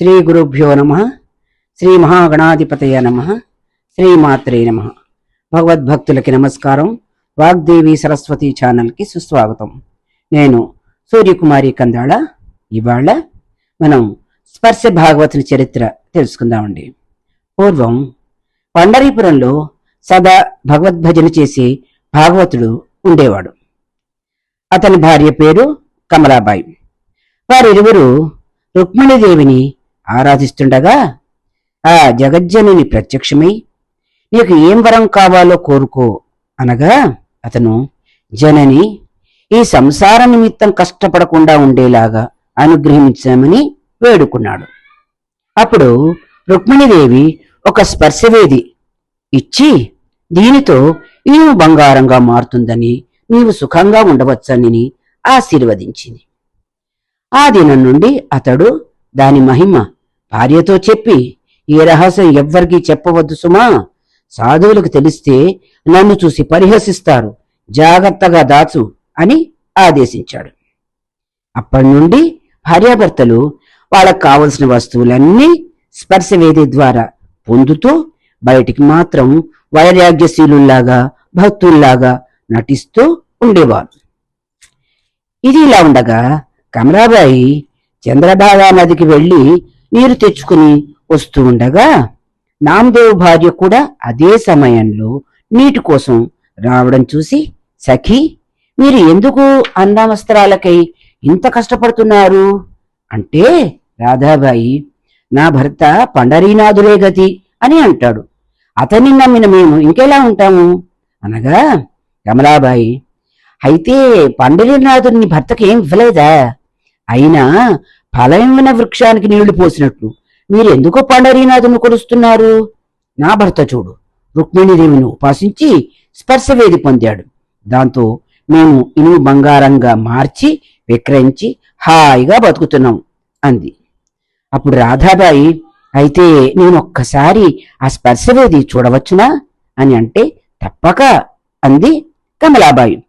శ్రీ గురుభ్యో నమ శ్రీ మహాగణాధిపతయ నమ శ్రీమాత్రే నమ. భగవద్భక్తులకి నమస్కారం వాగ్దేవి సరస్వతి ఛానల్కి సుస్వాగతం. నేను సూర్యకుమారి కందాళ. ఇవాళ మనం స్పర్శ భాగవతుని చరిత్ర తెలుసుకుందామండి. పూర్వం పండరీపురంలో సదా భగవద్భజన చేసే భాగవతుడు ఉండేవాడు. అతని భార్య పేరు కమలాబాయి. వారిరువురు రుక్మిణీదేవిని ఆరాధిస్తుండగా ఆ జగజ్జనుని ప్రత్యక్షమై నీకు ఏం వరం కావాలో కోరుకో అనగా అతను జనని ఈ సంసార నిమిత్తం కష్టపడకుండా ఉండేలాగా అనుగ్రహించామని వేడుకున్నాడు. అప్పుడు రుక్మిణీదేవి ఒక స్పర్శవేది ఇచ్చి దీనితో ఇనుము బంగారంగా మారుతుందని నీవు సుఖంగా ఉండవచ్చని ఆశీర్వదించింది. ఆ దినం నుండి అతడు దాని మహిమ భార్యతో చెప్పి ఈ రహస్యం ఎవ్వరికీ చెప్పవద్దు సుమా. సాధువులకు తెలిస్తే నన్ను చూసి పరిహసిస్తారు. జాగ్రత్తగా దాచు అని ఆదేశించాడు. అప్పటి నుండి భార్యాభర్తలు వాళ్ళకు కావలసిన వస్తువులన్నీ స్పర్శవేది ద్వారా పొందుతూ బయటికి మాత్రం వైరాగ్యశీలుల్లాగా భక్తుల్లాగా నటిస్తూ ఉండేవారు. ఇది ఇలా ఉండగా కమలాబాయి చంద్రభాగా నదికి వెళ్ళి నీరు తెచ్చుకుని వస్తూ ఉండగా నామదేవ్ భార్య కూడా అదే సమయంలో నీటి కోసం రావడం చూసి సఖి మీరు ఎందుకు అన్నవస్త్రాలకై ఇంత కష్టపడుతున్నారు? అంటే రాధాబాయి నా భర్త పండరీనాథులే గతి అని అంటాడు. అతన్ని నమ్మిన మేము ఇంకెలా ఉంటాము? అనగా కమలాబాయి అయితే పండరీనాథుని భర్తకి ఏం ఇవ్వలేదా? అయినా ఫలమైన వృక్షానికి నీళ్ళు పోసినట్లు మీరు ఎందుకు పండరీనాథుని కొలుస్తున్నారు? నా భర్త చూడు రుక్మిణీదేవిని ఉపాసించి స్పర్శవేది పొందాడు. దాంతో మేము ఇనుము బంగారంగా మార్చి విక్రయించి హాయిగా బతుకుతున్నాం అంది. అప్పుడు రాధాబాయి అయితే నేను ఒక్కసారి ఆ స్పర్శవేది చూడవచ్చునా? అని అంటే తప్పక అంది కమలాబాయి.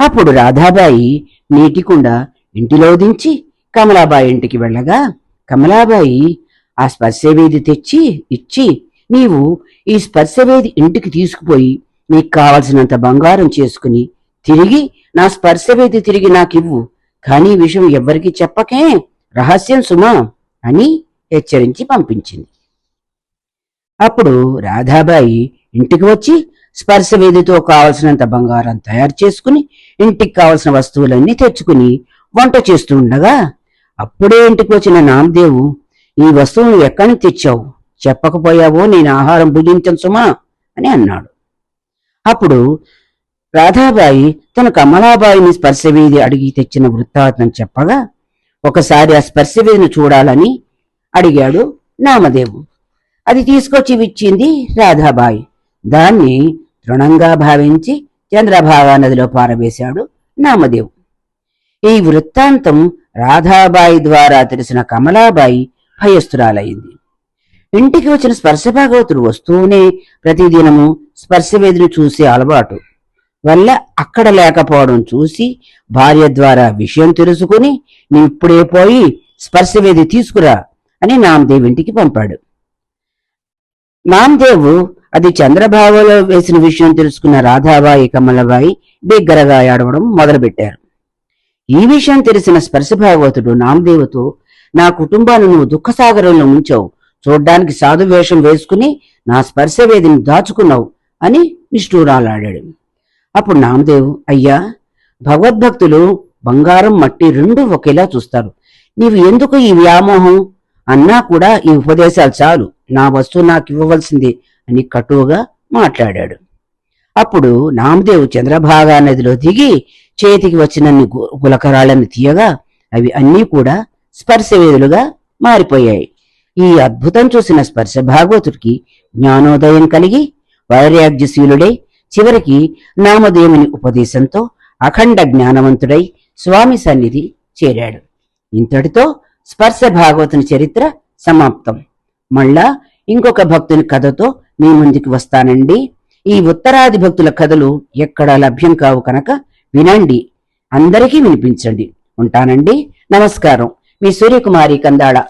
అప్పుడు రాధాబాయి నీటికుండ ఇంటిలో దించి కమలాబాయి ఇంటికి వెళ్ళగా కమలాబాయి ఆ స్పర్శవేది తెచ్చి ఇచ్చి నీవు ఈ స్పర్శవేది ఇంటికి తీసుకుపోయి నీకు కావలసినంత బంగారం చేసుకుని తిరిగి నా స్పర్శవేది తిరిగి నాకివ్వు. కానీ విషయం ఎవ్వరికీ చెప్పకే. రహస్యం సుమా అని హెచ్చరించి పంపించింది. అప్పుడు రాధాబాయి ఇంటికి వచ్చి స్పర్శవేదితో కావలసినంత బంగారం తయారు చేసుకుని ఇంటికి కావలసిన వస్తువులన్నీ తెచ్చుకుని వంట చేస్తూ ఉండగా అప్పుడే ఇంటికి వచ్చిన నామదేవు ఈ వస్తువును ఎక్కడి తెచ్చావు? చెప్పకపోయావో నేను ఆహారం భుజించను సుమా అని అన్నాడు. అప్పుడు రాధాబాయి తన కమలాబాయిని స్పర్శవేది అడిగి తెచ్చిన వృత్తాంతం చెప్పగా ఒకసారి ఆ స్పర్శవేదిని చూడాలని అడిగాడు నామదేవు. అది తీసుకొచ్చి ఇచ్చింది రాధాబాయి. దాన్ని తృణంగా భావించి చంద్రభాగా నదిలో పారవేశాడు నామదేవు. ఈ వృత్తాంతం రాధాబాయి ద్వారా తెలిసిన కమలాబాయి భయస్థురాలయ్యింది. ఇంటికి వచ్చిన స్పర్శ భాగవతుడు వస్తూనే ప్రతిదినము స్పర్శవేదిని చూసే అలవాటు. వల్ల అక్కడ లేకపోవడం చూసి భార్య ద్వారా విషయం తెలుసుకుని నీ ఇప్పుడే పోయి స్పర్శవేది తీసుకురా అని నామదేవ్ ఇంటికి పంపాడు. నామదేవు అది చంద్రబాబులో వేసిన విషయం తెలుసుకున్న రాధాబాయి కమలబాయి బిగ్గరగా ఏడవడం మొదలుపెట్టారు. ఈ విషయం తెలిసిన స్పర్శ భాగవతుడు నామదేవుతో నా కుటుంబాన్ని నువ్వు దుఃఖసాగరంలో ఉంచావు. చూడ్డానికి సాధు వేషం వేసుకుని నా స్పర్శవేదిని దాచుకున్నావు అని నిష్ఠూరాలాడాడు. అప్పుడు నామదేవ్ అయ్యా భగవద్భక్తులు బంగారం మట్టి రెండు ఒకేలా చూస్తారు. నీవు ఎందుకు ఈ వ్యామోహం? అన్నా కూడా ఈ ఉపదేశాలు చాలు. నా వస్తువు నాకు ఇవ్వవలసింది అని కటువుగా మాట్లాడాడు. అప్పుడు నామదేవ్ చంద్రభాగా నదిలో దిగి చేతికి వచ్చినన్ని గు- గులకరాళ్ళని తీయగా అవి అన్నీ కూడా స్పర్శవేదులుగా మారిపోయాయి. ఈ అద్భుతం చూసిన స్పర్శ భాగవతుడికి జ్ఞానోదయం కలిగి వైరాగ్యశీలుడై చివరికి నామదేవుని ఉపదేశంతో అఖండ జ్ఞానవంతుడై స్వామి సన్నిధి చేరాడు. ఇంతటితో స్పర్శ భాగవతుని చరిత్ర సమాప్తం. మళ్ళా ఇంకొక భక్తుని కథతో మీ ముందుకు వస్తానండి. ఈ ఉత్తరాది భక్తుల కథలు ఎక్కడా లభ్యం కావు కనుక వినండి అందరికీ వినిపించండి. ఉంటానండి. నమస్కారం. మీ సూర్యకుమారి కందాళ.